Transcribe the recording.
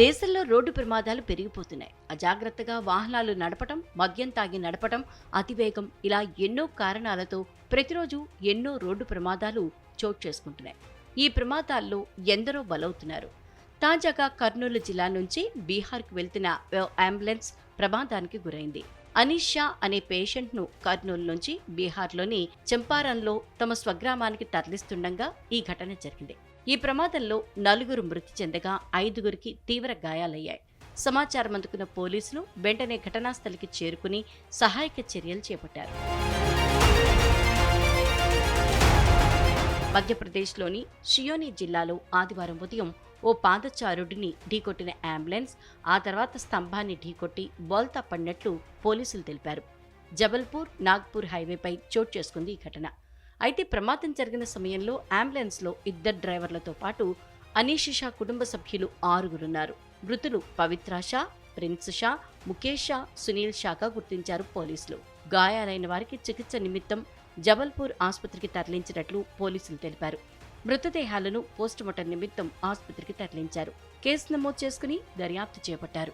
దేశంలో రోడ్డు ప్రమాదాలు పెరిగిపోతున్నాయి. అజాగ్రత్తగా వాహనాలు నడపటం మద్యం తాగి నడపటం అతివేగం. ఇలా ఎన్నో కారణాలతో ప్రతిరోజు ఎన్నో రోడ్డు ప్రమాదాలు చోటు చేసుకుంటున్నాయి. ఈ ప్రమాదాల్లో ఎందరో బలవుతున్నారు. తాజాగా కర్నూలు జిల్లా నుంచి బీహార్కు వెళ్తున్న అంబులెన్స్ ప్రమాదానికి గురైంది. అనీష్ షా అనే పేషెంట్ను కర్నూలు నుంచి బీహార్లోని చంపారన్లో తమ స్వగ్రామానికి తరలిస్తుండగా ఈ ఘటన జరిగింది. ఈ ప్రమాదంలో నలుగురు మృతి చెందగా ఐదుగురికి తీవ్ర గాయాలయ్యాయి. సమాచారం అందుకున్న పోలీసులు వెంటనే ఘటనాస్థలికి చేరుకుని సహాయక చర్యలు చేపట్టారు. మధ్యప్రదేశ్లోని షియోని జిల్లాలో ఆదివారం ఉదయం ఓ పాదచారుడిని ఢీకొట్టిన అంబులెన్స్ ఆ తర్వాత స్తంభాన్ని ఢీకొట్టి బోల్తా పడినట్లు పోలీసులు తెలిపారు. జబల్పూర్ నాగ్పూర్ హైవేపై చోటు చేసుకుంది ఈ ఘటన. అయితే ప్రమాదం జరిగిన సమయంలో అంబులెన్స్లో ఇద్దరు డ్రైవర్లతో పాటు అనీష్ షా కుటుంబ సభ్యులు ఆరుగురున్నారు. మృతులు పవిత్ర షా ప్రిన్స్ షా ముఖేష్ షా సునీల్ షాగా గుర్తించారు పోలీసులు. గాయాలైన వారికి చికిత్స నిమిత్తం జబల్పూర్ ఆసుపత్రికి తరలించినట్లు పోలీసులు తెలిపారు. మృతదేహాలను పోస్టుమార్టం నిమిత్తం ఆసుపత్రికి తరలించారు. కేసు నమోదు చేసుకుని దర్యాప్తు చేపట్టారు.